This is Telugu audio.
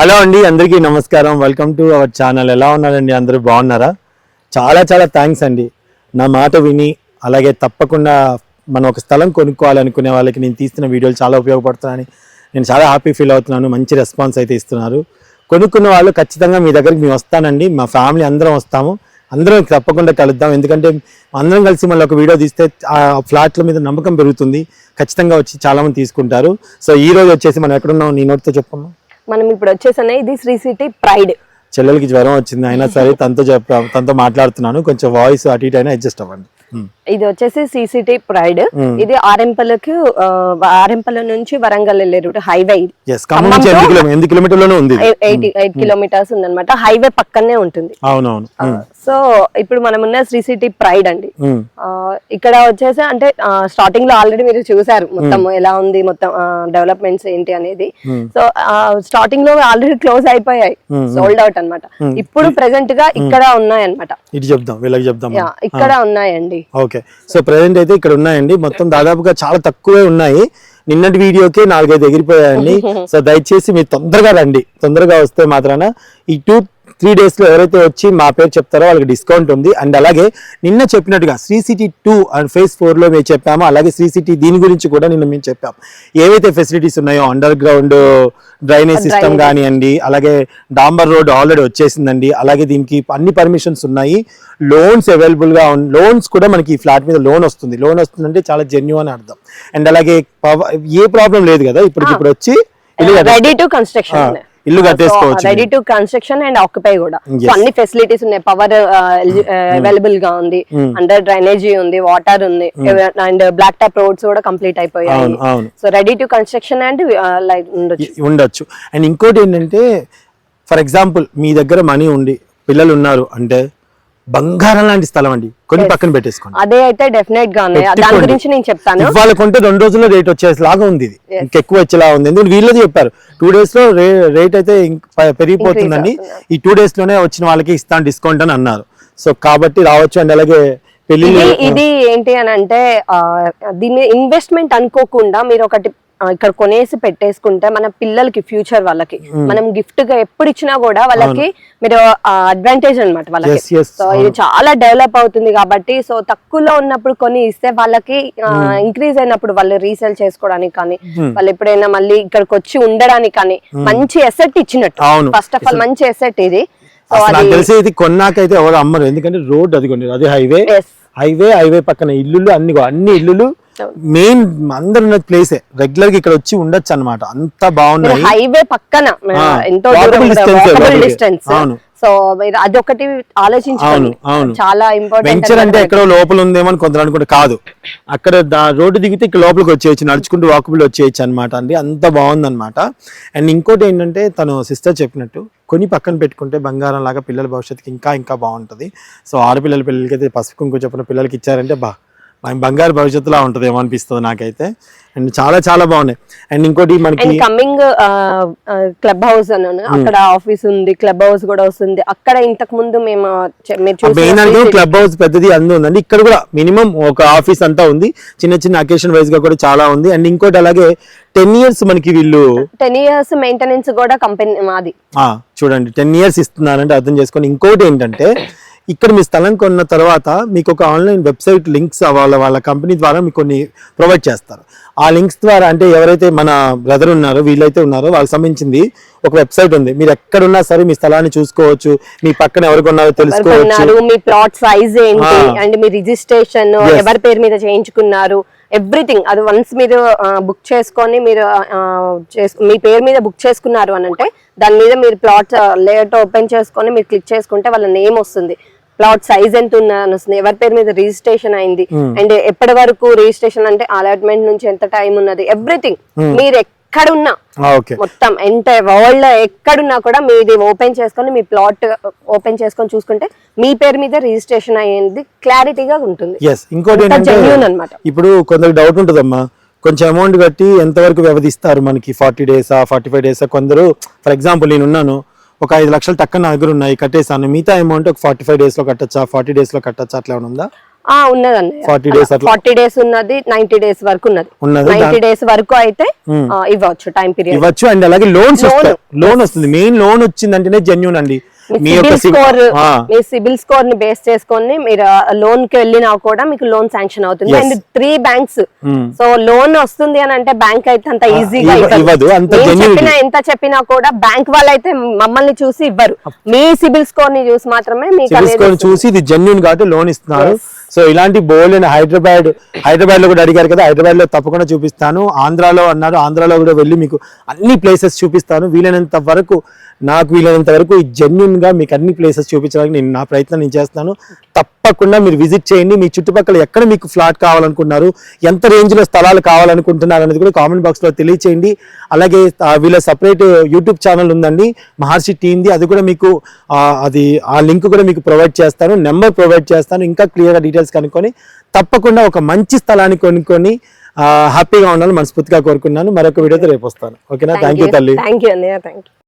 హలో అండి అందరికీ నమస్కారం. వెల్కమ్ టు అవర్ ఛానల్ ఎలా ఉన్నారండి? అందరూ బాగున్నారా? చాలా చాలా థ్యాంక్స్ అండి. నా మాట విని అలాగే తప్పకుండా మనం ఒక స్థలం కొనుక్కోవాలనుకునే వాళ్ళకి నేను తీస్తున్న వీడియోలు చాలా ఉపయోగపడుతున్నాయని నేను చాలా హ్యాపీ ఫీల్ అవుతున్నాను. మంచి రెస్పాన్స్ అయితే ఇస్తున్నారు. కొనుక్కున్న వాళ్ళు ఖచ్చితంగా మీ దగ్గరికి మేము వస్తానండి. మా ఫ్యామిలీ అందరం వస్తాము. అందరం తప్పకుండా కలుద్దాం. ఎందుకంటే అందరం కలిసి మళ్ళీ ఒక వీడియో తీస్తే ఆ ఫ్లాట్ల మీద నమ్మకం పెరుగుతుంది. ఖచ్చితంగా వచ్చి చాలామంది తీసుకుంటారు. సో ఈ రోజు వచ్చేసి మనం ఎక్కడున్నాం నీ నోటితో చెప్పమ్మా. మనం ఇప్పుడు వచ్చేసనే ఇది శ్రీ సిటీ ప్రైడ్. చెల్లెలకి జ్వరం వచ్చింది అయినా సరే తనతో చెప్ప తనతో మాట్లాడుతున్నాను. కొంచెం వాయిస్ అటు ఇటు అయినా అడ్జస్ట్ అవ్వండి. ఇది వచ్చేసి సిసిటీ ప్రైడ్ Hmm. ఇది ఆరెంపల్లికి ఆ, ఆరెంపల్లి నుంచి వరంగల్ వెళ్ళే రూట్ హైవే ఇది. ఎయిట్ కిలోమీటర్స్ ఉందన్నమాట. హైవే పక్కనే ఉంటుంది. సో ఇప్పుడు మనం ఉన్న శ్రీ సిటీ ప్రైడ్ అండి. ఇక్కడ వచ్చేసి అంటే స్టార్టింగ్లో ఆల్రెడీ మీరు చూసారు మొత్తం ఎలా ఉంది మొత్తం డెవలప్మెంట్స్ ఏంటి అనేది. Hmm. సో స్టార్టింగ్లో ఆల్రెడీ క్లోజ్ అయిపోయాయి. Hmm. సోల్డ్ అవుట్ అన్నమాట. ఇప్పుడు ప్రెసెంట్గా ఇక్కడ ఉన్నాయి అనమాట ఇక్కడ ఉన్నాయండి. ఓకే. సో ప్రెసెంట్ అయితే ఇక్కడ ఉన్నాయండి. మొత్తం దాదాపుగా చాలా తక్కువే ఉన్నాయి. నిన్నటి వీడియోకి నాలుగైదు ఎగిరిపోయాయండి. సో దయచేసి మీరు తొందరగా రండి. తొందరగా వస్తే మాత్రాన ఈ టూ త్రీ డేస్లో ఎవరైతే వచ్చి మా పేరు చెప్తారో వాళ్ళకి డిస్కౌంట్ ఉంది. అండ్ అలాగే నిన్న చెప్పినట్టుగా Sri City two and phase ఫోర్లో మేము చెప్పాము. అలాగే శ్రీ సిటీ దీని గురించి కూడా నిన్న మేము చెప్పాం ఏవైతే ఫెసిలిటీస్ ఉన్నాయో అండర్ గ్రౌండ్ డ్రైనేజ్ సిస్టమ్ కానివ్వండి అలాగే డాంబర్ రోడ్ ఆల్రెడీ వచ్చేసిందండి. అలాగే దీనికి అన్ని పర్మిషన్స్ ఉన్నాయి. లోన్స్ అవైలబుల్గా లోన్స్ కూడా మనకి ఈ ఫ్లాట్ మీద లోన్ వస్తుంది. లోన్ వస్తుందంటే చాలా జెన్యున్ అని అర్థం. అండ్ అలాగే ఏ ప్రాబ్లం లేదు కదా? ఇప్పటికి ఇప్పుడు వచ్చి రెడీ టు కన్స్ట్రక్షన్ ఇల్లు కట్టేసుకోవచ్చు ready to construction and occupy కూడా. అన్ని ఫెసిలిటీస్ ఉన్నాయి. పవర్ అవైలబుల్గా ఉంది. అండర్ డ్రైనేజీ ఉంది వాటర్ ఉంది. అండ్ బ్లాక్ టాప్ రోడ్స్ కూడా కంప్లీట్ అయిపోయాయి. So ready to construction and like ఉండొచ్చు. ఉండొచ్చు. అండ్ ఇంకోటి ఏంటంటే ఫర్ ఎగ్జాంపుల్ మీ దగ్గర మనీ ఉండి పిల్లలు ఉన్నారు అంటే బంగారం లాంటి స్థలం అండి. కొన్ని పక్కన పెట్టేసుకోండి. అదే అయితే డెఫినెట్గా దాని. గురించి నేను చెప్తాను. ఇవాళ కొంటే రెండు రోజుల్లో రేట్ వచ్చేలాగా ఉంది ఇది. ఇంకెక్కువ వచ్చేలా ఉంది. ఎందుకంటే వీళ్ళది చెప్పారు టూ డేస్లో రేట్ అయితే పెరిగిపోతుందండి. ఈ టూ డేస్లోనే వచ్చిన వాళ్ళకి ఇస్తాను డిస్కౌంట్ అని అన్నారు. సో కాబట్టి రావచ్చు అండ్. అలాగే పెళ్ళి ఇది ఏంటి అని అంటే దీన్ని ఇన్వెస్ట్మెంట్ అనుకోకుండా మీరు ఒకటి ఇక్కడ కొనేసి పెట్టేసుకుంటే మన పిల్లలకి ఫ్యూచర్ వాళ్ళకి. మనం గిఫ్ట్గా ఎప్పుడు ఇచ్చినా కూడా వాళ్ళకి మీరు అడ్వాంటేజ్ అన్నమాట వాళ్ళకి. సో ఇది చాలా డెవలప్ అవుతుంది కాబట్టి సో తక్కువలో ఉన్నప్పుడు కొని ఇస్తే వాళ్ళకి ఇంక్రీజ్ అయినప్పుడు వాళ్ళు రీసేల్ చేసుకోవడానికి కానీ వాళ్ళు ఎప్పుడైనా మళ్ళీ ఇక్కడికి వచ్చి ఉండడానికి కానీ మంచి ఎసెట్ ఇచ్చినట్టు. ఫస్ట్ ఆఫ్ ఆల్ మంచి ఎసెట్ ఇది. నాకు తెలిసి ఇది కొన్నాకైతే ఎవరు అమ్మరు. ఎందుకంటే రోడ్ అది కొన్ని అదే హైవే. హైవే హైవే పక్కన ఇల్లులు అన్ని అన్ని ఇల్లులు మెయిన్ అందరు ఉన్న ప్లేసే రెగ్యులర్గా ఇక్కడ వచ్చి ఉండొచ్చు అన్నమాట. అంత బాగున్నాయి. హైవే పక్కన ఎంతో. డిస్టెన్స్. సో అవును, అవును. చాలా ఇంపార్టెంట్ వెంచర్ అంటే ఎక్కడో లోపల ఉందేమో అని కొందరు అనుకుంటే కాదు. అక్కడ రోడ్డు దిగితే ఇక్కడ లోపలికి వచ్చేయచ్చు నడుచుకుంటూ వాకబుల్ వచ్చేయచ్చు అనమాట అండి. అంత బాగుంది అనమాట అండ్ ఇంకోటి ఏంటంటే తను సిస్టర్ చెప్పినట్టు కొన్ని పక్కన పెట్టుకుంటే బంగారం లాగా పిల్లల భవిష్యత్తుకి ఇంకా ఇంకా బాగుంటుంది. సో ఆడపిల్లల పిల్లలకి అయితే పసుపు కుంకుమ చెప్పిన పిల్లలకి ఇచ్చారంటే బా మన బంగారు భవిష్యత్తులా ఉంటుంది ఏమో అనిపిస్తుంది నాకైతే. అండ్ చాలా చాలా బాగున్నాయి. అండ్ ఇంకోటి మనకి కమింగ్ క్లబ్ హౌస్ అన్నాను అక్కడ ఆఫీస్ ఉంది క్లబ్ హౌస్ కూడా వస్తుంది. అక్కడ ఇంతకు ముందు మేము మెయిన్ క్లబ్ హౌస్ పెద్దది అందు ఉందండి. ఇక్కడ కూడా మినిమం ఒక ఆఫీస్ అంతా ఉంది. చిన్న చిన్న అకేషన్ వైజ్గా కూడా చాలా ఉంది. అండ్ ఇంకోటి అలాగే టెన్ ఇయర్స్ మనకి వీళ్ళు టెన్ ఇయర్స్ మెయింటెనెన్స్ కూడా కంపెనీ మాది. చూడండి. టెన్ ఇయర్స్ ఇస్తున్నారంటే అర్థం చేసుకొని ఇంకోటి ఏంటంటే ఇక్కడ మీ స్థలం కొన్న తర్వాత మీకు ఒక ఆన్లైన్ వెబ్సైట్ లింక్స్ వాళ్ళ వాళ్ళ కంపెనీ ద్వారా మీకు కొన్ని ప్రొవైడ్ చేస్తారు. ఆ లింక్స్ ద్వారా అంటే ఎవరైతే మన బ్రదర్ ఉన్నారో వీళ్ళైతే ఉన్నారో వాళ్ళకి సంబంధించింది ఒక వెబ్సైట్ ఉంది మీరు ఎక్కడున్నా సరే మీ స్థలాన్ని చూసుకోవచ్చు మీ పక్కన ఎవరు కొన్నారో తెలుసుకోవచ్చు ఉన్నారు మీ ప్లాట్ సైజ్ ఏంటి. అండ్ మీ రిజిస్ట్రేషన్. ఎవరి పేరు మీద చేయించుకున్నారు ఎవ్రీథింగ్ అది వన్స్ మీరు బుక్ చేసుకొని మీరు మీ పేరు మీద బుక్ చేసుకున్నారు అని అంటే దాని మీద మీరు ప్లాట్ లేఅవుట్ ఓపెన్ చేసుకొని మీరు క్లిక్ చేసుకుంటే వాళ్ళ నేమ్ వస్తుంది ప్లాట్ సైజ్ ఎంత ఉన్నదని వస్తుంది. ఎవరి పేరు మీద రిజిస్ట్రేషన్ అయింది. అండ్ ఎప్పటి వరకు రిజిస్ట్రేషన్ అంటే అలాట్మెంట్ నుంచి ఎంత టైం ఉన్నది. ఎవ్రీథింగ్. మీరు ఎక్కడున్నా. ఓకే. మొత్తం ఎంత వరల్డ్లో ఎక్కడున్నా కూడా మీది ఓపెన్ చేసుకొని మీ ప్లాట్ ఓపెన్ చేసుకొని చూసుకుంటే మీ పేరు మీద రిజిస్ట్రేషన్ అయ్యేది క్లారిటీగా ఉంటుంది. ఇంకోటి అన్నమాట. ఇప్పుడు కొందరికి డౌట్ ఉంటుందమ్మా. కొంచెం అమౌంట్ కట్టి ఎంతవరకు వ్యవధిస్తారు మనకి? ఫార్టీ డేసా ఫార్టీ ఫైవ్ డేసా కొందరు ఫర్ ఎగ్జాంపుల్ నేను ఉన్నాను ఒక ఐదు లక్షలు టక్క నా దగ్గర ఉన్నాయి కట్టేసాను మిగతా అమౌంట్ ఒక ఫార్టీ ఫైవ్ డేస్లో కట్టచ్చా? ఫార్టీ డేస్లో కట్టచ్చా? అట్లా ఏమైనా ఉందా? ఆ ఉన్నదండి. 40 days అట్లా. ఫార్టీ డేస్ ఉన్నది నైన్టీ డేస్ వరకు ఉన్నది. ఉన్నది. నైన్టీ డేస్ వరకు అయితే ఇవ్వచ్చు టైం పీరియడ్ ఇవ్వచ్చు. అండ్ అలాగే లోన్స్ లోన్ వస్తుంది. మెయిన్ లోన్ వచ్చిందంటేనే జెన్యున్ అండి. మీ యొక్క స్కోర్ సిబిల్ మీ సిబిల్ స్కోర్ని బేస్ చేసుకొని మీరు లోన్కి వెళ్ళినా కూడా మీకు లోన్ శాంక్షన్ అవుతుంది. And three banks Hmm. So loan వస్తుంది అని అంటే బ్యాంక్ అయితే అంత ఈజీగా ఇవ్వదు. చెప్పినా ఎంత చెప్పినా కూడా బ్యాంక్ వాళ్ళు అయితే మమ్మల్ని చూసి ఇవ్వరు. మీ సిబిల్ స్కోర్ని చూసి మాత్రమే మీకు చూసి ఇది జెన్యున్ కాబట్టి లోన్ ఇస్తున్నారు. సో ఇలాంటి బోల్డ్ అండ్ హైదరాబాద్ హైదరాబాద్లో కూడా అడిగారు కదా హైదరాబాద్లో తప్పకుండా చూపిస్తాను. ఆంధ్రాలో అన్నారు. ఆంధ్రాలో కూడా వెళ్ళి మీకు అన్ని ప్లేసెస్ చూపిస్తాను. వీలైనంత వరకు నాకు వీలైనంత వరకు జెన్యున్గా మీకు అన్ని ప్లేసెస్ చూపించడానికి నేను నా ప్రయత్నం నేను చేస్తాను తప్పకుండా మీరు విజిట్ చేయండి. మీ చుట్టుపక్కల ఎక్కడ మీకు ఫ్లాట్ కావాలనుకుంటున్నారు ఎంత రేంజ్లో స్థలాలు కావాలనుకుంటున్నారు అనేది కూడా కామెంట్ బాక్స్లో తెలియచేయండి. అలాగే వీళ్ళ సపరేట్ యూట్యూబ్ ఛానల్ ఉందండి మహర్షి టీమ్ది అది కూడా మీకు అది ఆ లింక్ కూడా మీకు ప్రొవైడ్ చేస్తాను. నెంబర్ ప్రొవైడ్ చేస్తాను. ఇంకా క్లియర్గా డీటెయిల్స్ కనుక్కొని తప్పకుండా ఒక మంచి స్థలాన్ని కొనుక్కొని హ్యాపీగా ఉండాలని మనస్ఫూర్తిగా కోరుకున్నాను. మరొక వీడియోతో రేపు వస్తాను. ఓకేనా? థ్యాంక్ యూ తల్లి. Thank you